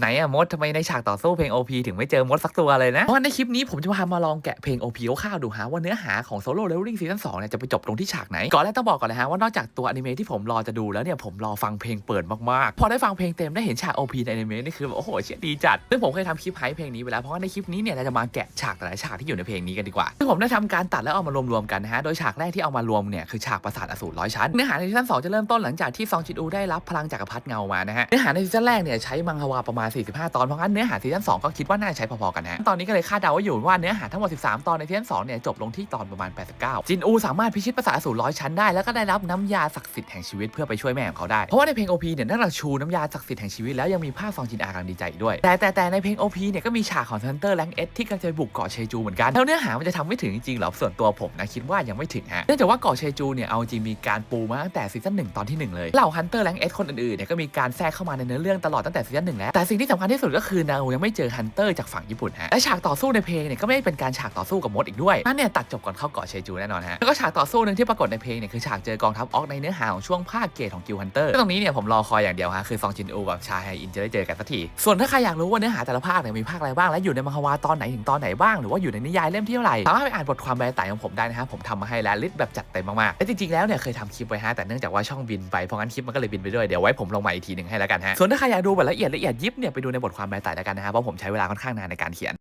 ไหนอะมดทำไมในฉากต่อสู้เพลง OP ถึงไม่เจอมดสักตัวเลยนะ เพราะว่าในคลิปนี้ผมจะพามาลองแกะเพลง OP คร่าวๆดูฮะว่าเนื้อหาของ Solo Leveling Season 2เนี่ยจะไปจบตรงที่ฉากไหน ก่อนแรกต้องบอกก่อนเลยฮะว่านอกจากตัวอนิเมะที่ผมรอจะดูแล้วเนี่ยผมรอฟังเพลงเปิดมาก ๆ พอได้ฟังเพลงเต็มได้เห็นฉาก OP ในอนิเมะนี่คือแบบโอ้โหเชี่ยดีจัด ซึ่งผมเคยทำคลิปไฮป์เพลงนี้ไปแล้วเพราะว่าในคลิปนี้เนี่ยเราจะมาแกะฉากแต่ละฉากที่อยู่ในเพลงนี้กันดีกว่าซึ่งผมได้ทำการตัดแล้วเอามารวมๆกันนะฮะโดยฉากแรกที่เอามารวมเนี่ยคือฉากปราสาทอสูรร้อยชั้นเนื้อหาในซีซั่น2จะเริ่มต้นหลังจากที่ซองจินอูได้รับพลังจักรพรรดิเงามานะฮะเนื้อหาในซีซั่นแรกเนี่ยใช้มังฮวาประมาณาณ 45 ตอน เพราะงั้นเนื้อหาซีซั่น2ก็คิดว่าน่าจะใช้พอๆกันฮะ ตอนนี้ก็เลยคาดเดาไว้อยู่ว่าเนื้อหาทั้งหมด 13 ตอนในซีซั่น2เนี่ยจบลงที่ตอนประมาณ 89 จินอูสามารถพิชิตปราสาสูร้อยชั้นได้ แล้วก็ได้รับน้ำยาศักดิ์สิทธิ์แห่งชีวิตเพื่อไปช่วยแม่ของเขาได้ เพราะว่าในเพลง OP เนี่ยนอกจากชูน้ำยาศักดิ์สิทธิ์แห่งชีวิตแล้วยังมีภาพซองจินอากำลังดีใจอีกด้วย แต่แต่แต่ในเพลง OP เนี่ยก็มีฉากของฮันเตอร์แลงเอสที่กำลังจะบุกเกาะเชจูเหมือนกันแล้วเนื้อหามันจะทำไม่ถึงจริงๆหรอส่วนตัวผมนะคิดว่ายังไม่ถึงฮะเนื่องจากว่าเกาะเชจูเนี่ยเอาจริงมีการปูมาตั้งแต่ซีซั่นหนึ่งตอนที่หนึ่งเลยเหล่าฮันเตอร์แลงเอสคนอื่นๆเนี่ยก็มีการแทรกเข้ามาในเนื้อเรื่องตลอดตั้งแต่ซีซั่นหนึ่งแล้วแต่ซสิ่งที่สำคัญที่สุดก็คือเรายังไม่เจอฮันเตอร์จากฝั่งญี่ปุ่นฮะและฉากต่อสู้ในเพลงเนี่ยก็ไม่ได้เป็นการฉากต่อสู้กับมดอีกด้วยนั่นเนี่ยตัดจบก่อนเข้าเกาะเชจูแน่นอนฮะแล้วก็ฉากต่อสู้หนึ่งที่ปรากฏในเพลงเนี่ยคือฉากเจอกองทัพออกในเนื้อหาของช่วงภาคเกตของกิลฮันเตอร์ตรงนี้เนี่ยผมรอคอยอย่างเดียวฮะคือซองจินอูกับชาไฮอินจะได้เจอกันสักทีส่วนถ้าใครอยากรู้ว่าเนื้อหาแต่ละภาคเนี่ยมีภาคอะไรบ้างและอยู่ในมังฮวาตอนไหนถึงตอนไหนบ้างหรือว่าอยู่ในนิยายเล่มที่เท่าไหร่สามารถไปอ่านบทความแปลไต่ของผมได้นะฮะผมทำมาให้แล้วลิสต์แบบจัดเต็มมากๆและจริงๆแล้วเนี่ยเคยทำคลิปไว้ฮะแต่เนื่องจากว่าช่องบินไปเพราะงั้นคลิปมันก็เลยบินไปด้วยเดี๋ยวไว้ผมลงมาอีกทีหนึ่งให้แล้วกันฮะส่วนถ้าใครอยากดูแบบละเอียดละเอียดยิบเนี่ยไปดูในบทความแปลไต่แล้วกันนะครับเพราะผมใช้เวลาค่อนข้างนานในการเขียน